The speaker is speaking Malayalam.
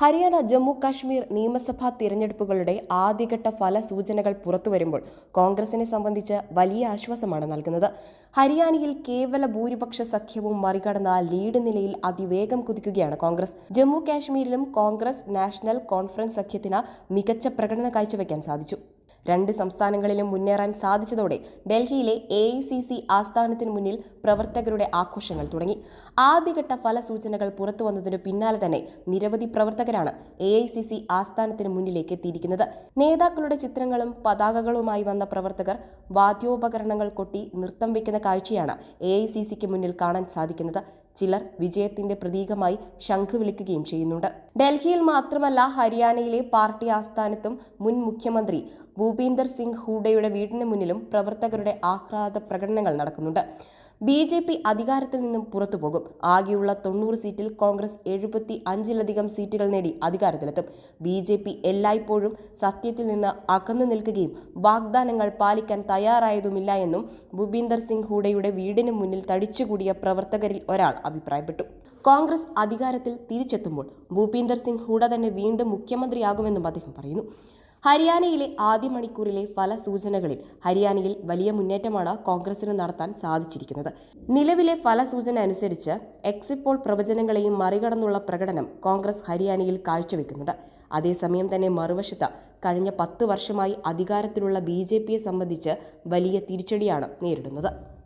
ഹരിയാന ജമ്മു കാശ്മീർ നിയമസഭാ തിരഞ്ഞെടുപ്പുകളുടെ ആദ്യഘട്ട ഫല സൂചനകൾ പുറത്തുവരുമ്പോൾ കോൺഗ്രസിനെ സംബന്ധിച്ച് വലിയ ആശ്വാസമാണ് നൽകുന്നത്. ഹരിയാനയിൽ കേവല ഭൂരിപക്ഷ സഖ്യവും മറികടന്ന ലീഡ് നിലയിൽ അതിവേഗം കുതിക്കുകയാണ് കോൺഗ്രസ്. ജമ്മു കാശ്മീരിലും കോൺഗ്രസ് നാഷണൽ കോൺഫറൻസ് സഖ്യത്തിന് മികച്ച പ്രകടനം കാഴ്ചവെക്കാൻ സാധിച്ചു. രണ്ട് സംസ്ഥാനങ്ങളിലും മുന്നേറാൻ സാധിച്ചതോടെ ഡൽഹിയിലെ എ ആസ്ഥാനത്തിന് മുന്നിൽ പ്രവർത്തകരുടെ ആഘോഷങ്ങൾ തുടങ്ങി. ആദ്യഘട്ട ഫലസൂചനകൾ പുറത്തു വന്നതിനു പിന്നാലെ തന്നെ നിരവധി പ്രവർത്തകരാണ് എ ആസ്ഥാനത്തിന് മുന്നിലേക്ക് എത്തിയിരിക്കുന്നത്. നേതാക്കളുടെ ചിത്രങ്ങളും പതാകകളുമായി വന്ന പ്രവർത്തകർ വാദ്യോപകരണങ്ങൾ കൊട്ടി നൃത്തം വെക്കുന്ന കാഴ്ചയാണ് എ മുന്നിൽ കാണാൻ സാധിക്കുന്നത്. ചിലർ വിജയത്തിന്റെ പ്രതീകമായി ശംഖ് വിളിക്കുകയും ചെയ്യുന്നുണ്ട്. ഡൽഹിയിൽ മാത്രമല്ല ഹരിയാനയിലെ പാർട്ടി ആസ്ഥാനത്തും മുൻ മുഖ്യമന്ത്രി ഭൂപീന്ദർ സിംഗ് ഹൂഡയുടെ വീടിന് മുന്നിലും പ്രവർത്തകരുടെ ആഹ്ലാദ പ്രകടനങ്ങൾ നടക്കുന്നുണ്ട്. ബി ജെ പി അധികാരത്തിൽ നിന്നും പുറത്തുപോകും ആകെയുള്ള തൊണ്ണൂറ് സീറ്റിൽ കോൺഗ്രസ് എഴുപത്തി അഞ്ചിലധികം സീറ്റുകൾ നേടി അധികാരത്തിലെത്തും. ബി ജെ പി എല്ലായ്പ്പോഴും സത്യത്തിൽ നിന്ന് അകന്നു നിൽക്കുകയും വാഗ്ദാനങ്ങൾ പാലിക്കാൻ തയ്യാറായതുമില്ല എന്നും ഭൂപീന്ദർ സിംഗ് ഹൂഡയുടെ വീടിന് മുന്നിൽ തടിച്ചുകൂടിയ പ്രവർത്തകരിൽ ഒരാൾ അഭിപ്രായപ്പെട്ടു. കോൺഗ്രസ് അധികാരത്തിൽ തിരിച്ചെത്തുമ്പോൾ ഭൂപീന്ദർ സിംഗ് ഹൂഡ തന്നെ വീണ്ടും മുഖ്യമന്ത്രിയാകുമെന്നും അദ്ദേഹം പറയുന്നു. ഹരിയാനയിലെ ആദ്യ മണിക്കൂറിലെ ഫലസൂചനകളിൽ ഹരിയാനയിൽ വലിയ മുന്നേറ്റമാണ് കോൺഗ്രസിന് നടത്താൻ സാധിച്ചിരിക്കുന്നത്. നിലവിലെ ഫലസൂചന അനുസരിച്ച് എക്സിപ്പോൾ പ്രവചനങ്ങളെയും മറികടന്നുള്ള പ്രകടനം കോൺഗ്രസ് ഹരിയാനയിൽ കാഴ്ചവെക്കുന്നുണ്ട്. അതേസമയം തന്നെ മറുവശത്ത് കഴിഞ്ഞ പത്ത് വർഷമായി അധികാരത്തിലുള്ള ബി ജെ പിയെ സംബന്ധിച്ച് വലിയ തിരിച്ചടിയാണ് നേരിടുന്നത്.